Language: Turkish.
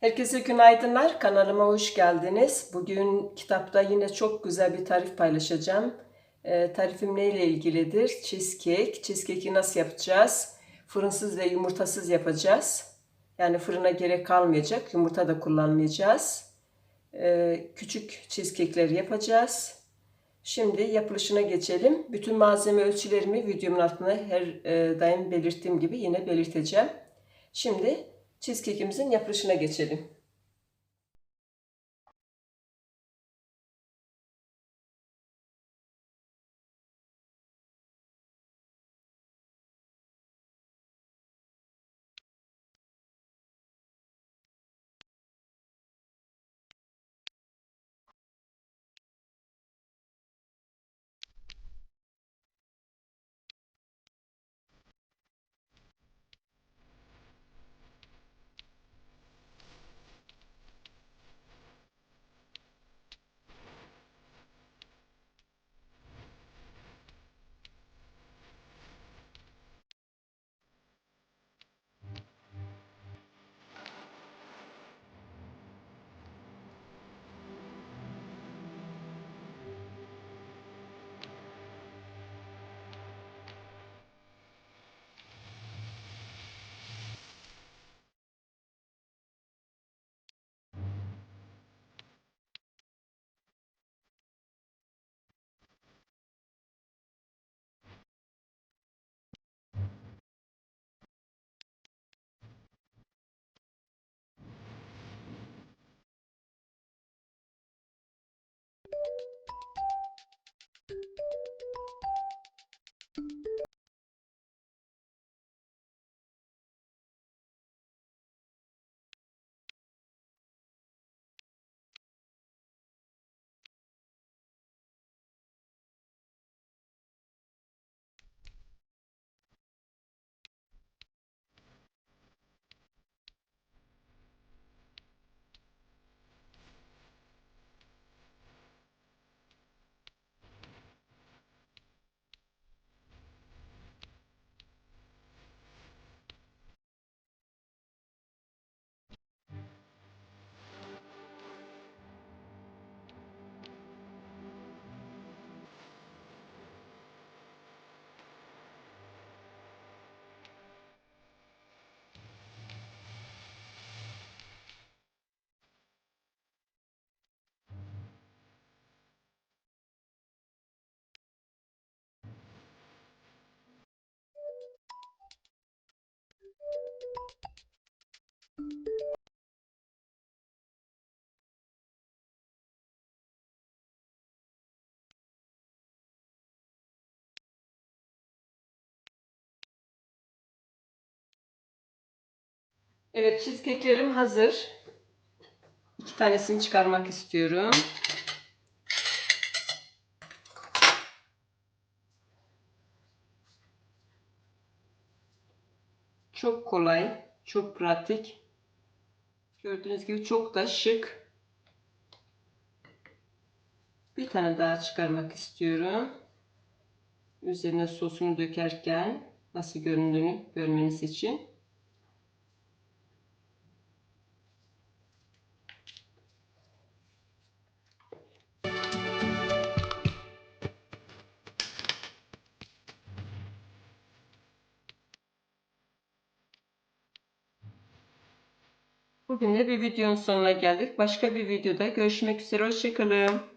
Herkese günaydınlar. Kanalıma hoş geldiniz. Bugün kitapta yine çok güzel bir tarif paylaşacağım. Ee, tarifim neyle ilgilidir? Cheesecake. Cheesecake'i nasıl yapacağız? Fırınsız ve yumurtasız yapacağız. Yani fırına gerek kalmayacak. Yumurta da kullanmayacağız. Ee, küçük cheesecake'leri yapacağız. Şimdi yapılışına geçelim. Bütün malzeme ölçülerimi videomun altına her e, daim belirttiğim gibi yine belirteceğim. Şimdi cheesecake'imizin yapılışına geçelim. Evet, cheesecake'lerim hazır. İki tanesini çıkarmak istiyorum. Çok kolay, çok pratik. Gördüğünüz gibi çok da şık. Bir tane daha çıkarmak istiyorum. Üzerine sosunu dökerken nasıl göründüğünü görmeniz için. Bugün de bir videonun sonuna geldik. Başka bir videoda görüşmek üzere. Hoşçakalın.